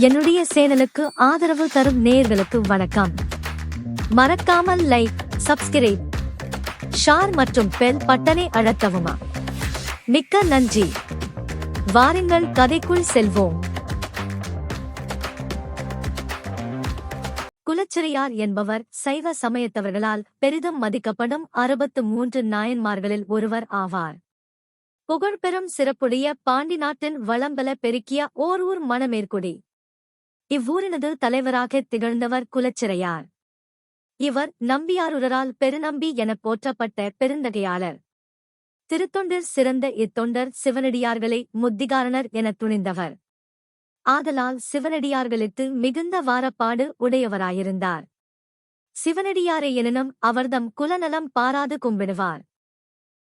என்னுடைய சேனலுக்கு ஆதரவு தரும் நேர்களுக்கு வணக்கம். மறக்காமல் லைக் சப்ஸ்கிரைப் ஷார் மற்றும் பெல் பட்டனை அழுத்தவுமா. மிக்க நன்றி. வாருங்கள் கதைக்குள் செல்வோம். குலச்சிறையார் என்பவர் சைவ சமயத்தவர்களால் பெரிதும் மதிக்கப்படும் அறுபத்து மூன்று நாயன்மார்களில் ஒருவர் ஆவார். புகழ்பெறும் சிறப்புடைய பாண்டி நாட்டின் வளம்பல பெருக்கிய ஓர் ஊர் மணமேற்குடி. இவ்வூரினது தலைவராக திகழ்ந்தவர் குலச்சிறையார். இவர் நம்பியாருடரால் பெருநம்பி எனப் போற்றப்பட்ட பெருந்தகையாளர். திருத்தொண்டர் சிறந்த இத்தொண்டர் சிவனடியார்களை முத்திகாரணர் எனத் துணிந்தவர். ஆதலால் சிவனடியார்களுக்கு மிகுந்த வாரப்பாடு உடையவராயிருந்தார். சிவனடியாரை எனினும் அவர்தம் குலநலம் பாராது கும்பிடுவார்.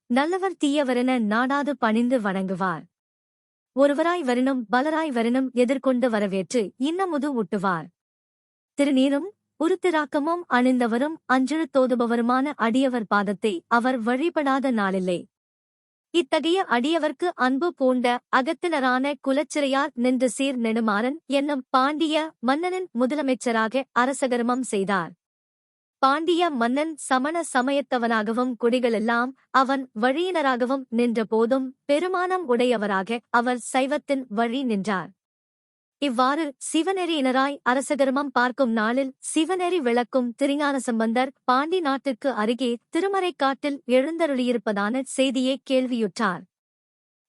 நல்லவர் தீயவரென நாடாது பணிந்து வணங்குவார். ஒருவராய் வரினும் பலராய் வரினும் எதிர்கொண்டு வரவேற்று இன்னமுது ஊட்டுவார். திருநீரும் உருத்திராக்கமும் அணிந்தவரும் அஞ்செழுத்தோதுபவருமான அடியவர் பாதத்தை அவர் வழிபடாத நாளில்லை. இத்தகைய அடியவர்க்கு அன்பு பூண்ட அகத்தினரான குலச்சிறையார் நின்று சீர் நெடுமாறன் என்னும் பாண்டிய மன்னனின் முதலமைச்சராக அரசகர்மம் செய்தார். பாண்டிய மன்னன் சமண சமயத்தவனாகவும் குடிகளெல்லாம் அவன் வழியினராகவும் நின்ற போதும் பெருமானம் உடையவராக அவர் சைவத்தின் வழி நின்றார். இவ்வாறு சிவநெறியினராய் அரசகர்மம் பார்க்கும் நாளில் சிவநெறி விளக்கும் திருஞான சம்பந்தர் பாண்டி நாட்டுக்கு அருகே திருமறைக்காட்டில் எழுந்தருளியிருப்பதான செய்தியை கேள்வியுற்றார்.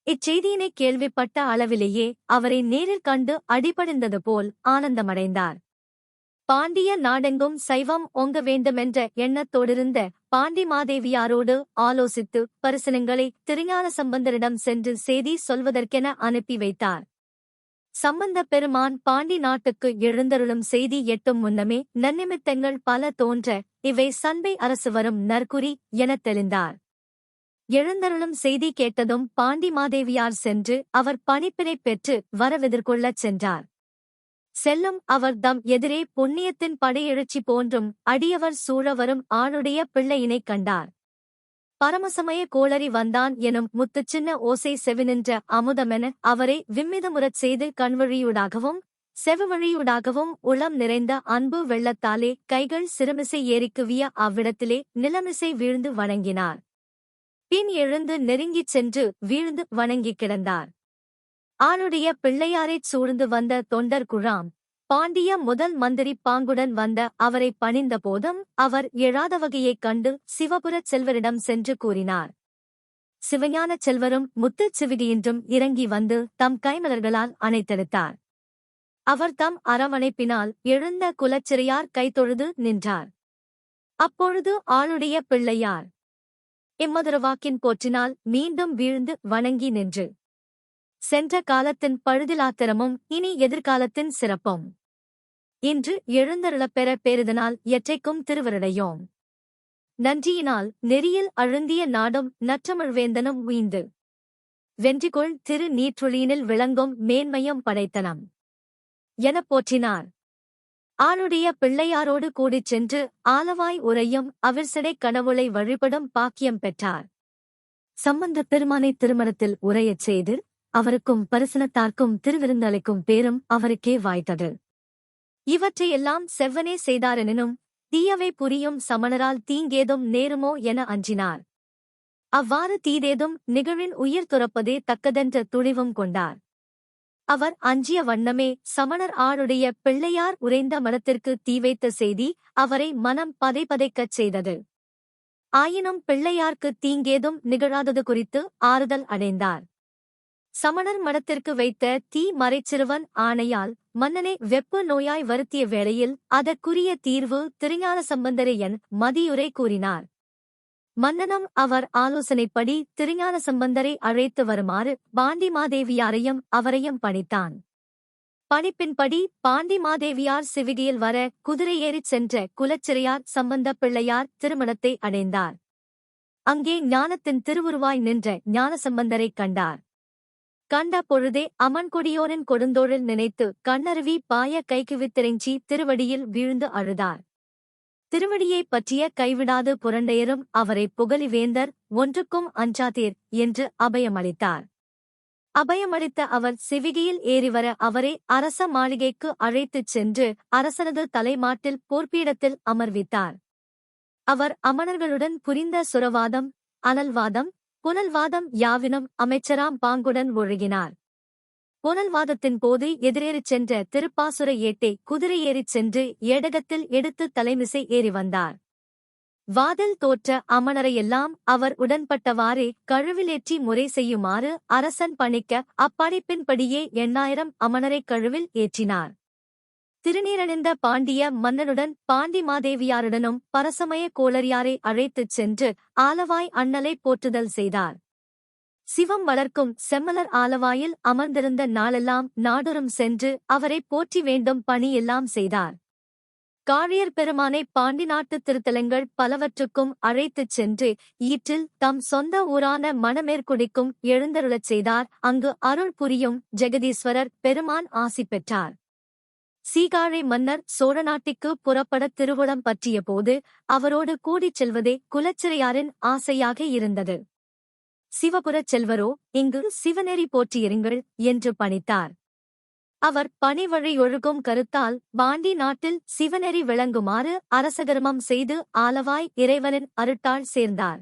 இச்செய்தியினை கேள்விப்பட்ட அளவிலேயே அவரை நேரில் கண்டு அடிபடிந்தது போல் ஆனந்தமடைந்தார். பாண்டிய நாடெங்கும் சைவம் ஓங்க வேண்டுமென்ற எண்ணத்தோடிருந்த பாண்டி மாதேவியாரோடு ஆலோசித்து பரிசனங்களை திருஞான சம்பந்தரிடம் சென்று செய்தி சொல்வதற்கென அனுப்பி வைத்தார். சம்பந்த பெருமான் பாண்டி நாட்டுக்கு எழுந்தருளும் செய்தி எட்டும் முன்னமே நன்னிமித்தங்கள் பல தோன்ற இவை சண்பை அரசு வரும் நற்குறி எனத் தெளிந்தார். எழுந்தருளும் செய்தி கேட்டதும் பாண்டி மாதேவியார் சென்று அவர் பணிப்பினை பெற்று வரவெதிர்கொள்ளச் சென்றார். செல்லும் அவர் தம் எதிரே புண்ணியத்தின் படையெழுச்சி போன்றும் அடியவர் சூழ வரும் ஆளுடைய பிள்ளையினைக் கண்டார். பரமசமய கோளரி வந்தான் எனும் முத்துச்சின்ன ஓசை செவினின்ற அமுதமென அவரை விம்மிதமுறச் செய்து கண்வழியூடாகவும் செவவழியூடாகவும் உளம் நிறைந்த அன்பு வெள்ளத்தாலே கைகள் சிறுமிசை ஏறிக்குவிய அவ்விடத்திலே நிலமிசை வீழ்ந்து வணங்கினார். பின் எழுந்து நெருங்கிச் சென்று வீழ்ந்து வணங்கிக் கிடந்தார். ஆளுடைய பிள்ளையாரைச் சூழ்ந்து வந்த தொண்டர் குழாம் பாண்டிய முதல் மந்திரி பாங்குடன் வந்த அவரை பணிந்த போதும் அவர் எழாத வகையைக் கண்டு சிவபுரச் செல்வரிடம் சென்று கூறினார். சிவஞானச் செல்வரும் முத்துச் சிவிடியின்றும் இறங்கி வந்து தம் கைமலர்களால் அணைத்தெடுத்தார். அவர் தம் அரவணைப்பினால் எழுந்த குலச்சிறையார் கைத்தொழுது நின்றார். அப்பொழுது ஆளுடைய பிள்ளையார் இம்மதுரவாக்கின் போற்றினால் மீண்டும் வீழ்ந்து வணங்கி நின்று சென்ற காலத்தின் பழுதிலாத்திரமும் இனி எதிர்காலத்தின் சிறப்பும். இன்று எழுந்தருளப் பெற பேருதனால் எற்றைக்கும் திருவருடையோம். நன்றியினால் நெறியில் அழுந்திய நாடும் நற்றமிழ்வேந்தனும் உய்ந்து வென்றிகொள் திரு நீற்றொழியினில் விளங்கும் மேன்மையும் படைத்தனம். எனப் போற்றினார். ஆளுடைய பிள்ளையாரோடு கூடிச் சென்று ஆலவாய் உரையும் அவிர்சடை கடவுளை வழிபடும் பாக்கியம் பெற்றார். சம்பந்த பெருமானை திருமணத்தில் உரையச் செய்து அவருக்கும் பரிசனத்தார்க்கும் திருவிருந்தளிக்கும் பேரும் அவருக்கே வாய்த்தது. இவற்றையெல்லாம் செவ்வனே செய்தாரெனினும் தீயவை புரியும் சமணரால் தீங்கேதும் நேருமோ என அஞ்சினார். அவ்வாறு தீதேதும் நிகழின் உயிர் துறப்பதே தக்கதென்ற துணிவும் கொண்டார். அவர் அஞ்சிய வண்ணமே சமணர் ஆளுடைய பிள்ளையார் உறைந்த மனத்திற்கு தீ வைத்த செய்தி அவரை மனம் பதைபதைக்கச் செய்தது. ஆயினும் பிள்ளையார்க்கு தீங்கேதும் நிகழாதது குறித்து ஆறுதல் அடைந்தார். சமணர் மடத்திற்கு வைத்த தீ மறைச்சிறுவன் ஆணையால் மன்னனை வெப்ப நோயாய் வருத்திய வேளையில் அதற்குரிய தீர்வு திருஞான சம்பந்தரே என் மதியுரை கூறினார். மன்னனும் அவர் ஆலோசனைப்படி திருஞான சம்பந்தரை அழைத்து வருமாறு பாண்டிமாதேவியாரையும் அவரையும் பணித்தான். பணிப்பின்படி பாண்டி மாதேவியார் வர குதிரையேறிச் சென்ற குலச்சிறையார் சம்பந்த பிள்ளையார் திருமணத்தை அடைந்தார். அங்கே ஞானத்தின் திருவுருவாய் நின்ற ஞானசம்பந்தரைக் கண்டார். கண்ட பொழுதே அமன்கொடியோரின் கொடுந்தோழில் நினைத்து கண்ணருவி பாய கைக்குவித்திரைஞ்சி திருவடியில் வீழ்ந்து அழுதார். திருவடியைப் பற்றிய கைவிடாது புரண்டையரும் அவரை புகழி வேந்தர் ஒன்றுக்கும் அஞ்சாதீர் என்று அபயமளித்தார். அபயமளித்த அவர் சிவிகையில் ஏறிவர அவரை அரச மாளிகைக்கு அழைத்துச் சென்று அரசனது தலைமாட்டில் போர்ப்பீடத்தில் அமர்வித்தார். அவர் அமணர்களுடன் புரிந்த சுரவாதம் அனல்வாதம் புனல்வாதம் யாவினும் அமைச்சராம் பாங்குடன் ஒழுகினார். புனல்வாதத்தின் போது எதிரேறிச் சென்ற திருப்பாசுர ஏட்டை குதிரையேறிச் சென்று ஏடகத்தில் எடுத்து தலைமிசை ஏறி வந்தார். வாதில் தோற்ற அமணரையெல்லாம் அவர் உடன்பட்டவாறே கழுவிலேற்றி முறை செய்யுமாறு அரசன் பணிக்க அப்படைப்பின்படியே எண்ணாயிரம் அமணரைக் கழுவில் ஏற்றினார். திருநீரணிந்த பாண்டிய மன்னனுடன் பாண்டி மாதேவியாருடனும் பரசமய கோளரியாரை அழைத்துச் சென்று ஆலவாய் அண்ணலை போற்றுதல் செய்தார். சிவம் வளர்க்கும் செம்மலர் ஆலவாயில் அமர்ந்திருந்த நாளெல்லாம் நாடொரும் சென்று அவரை போற்றி வேண்டும் பணியெல்லாம் செய்தார். காழியர் பெருமானை பாண்டி நாட்டுத் திருத்தலங்கள் பலவற்றுக்கும் அழைத்துச் சென்று ஈற்றில் தம் சொந்த ஊரான மணமேற்குடிக்கும் எழுந்தருளச் செய்தார். அங்கு அருள் புரியும் ஜெகதீஸ்வரர் பெருமான் ஆசி பெற்றார். சீகாழை மன்னர் சோழநாட்டிற்கு புறப்பட திருவுளம் பற்றிய போது அவரோடு கூடிச் செல்வதே குலச்சிறையாரின் ஆசையாக இருந்தது. சிவபுரச் செல்வரோ இங்கு சிவநெறி போற்றியிருங்கள் என்று பணித்தார். அவர் பணிவழி ஒழுகும் கருத்தால் பாண்டி நாட்டில் சிவநெறி விளங்குமாறு அரசகர்மம் செய்து ஆலவாய் இறைவனின் அருட்டாள் சேர்ந்தார்.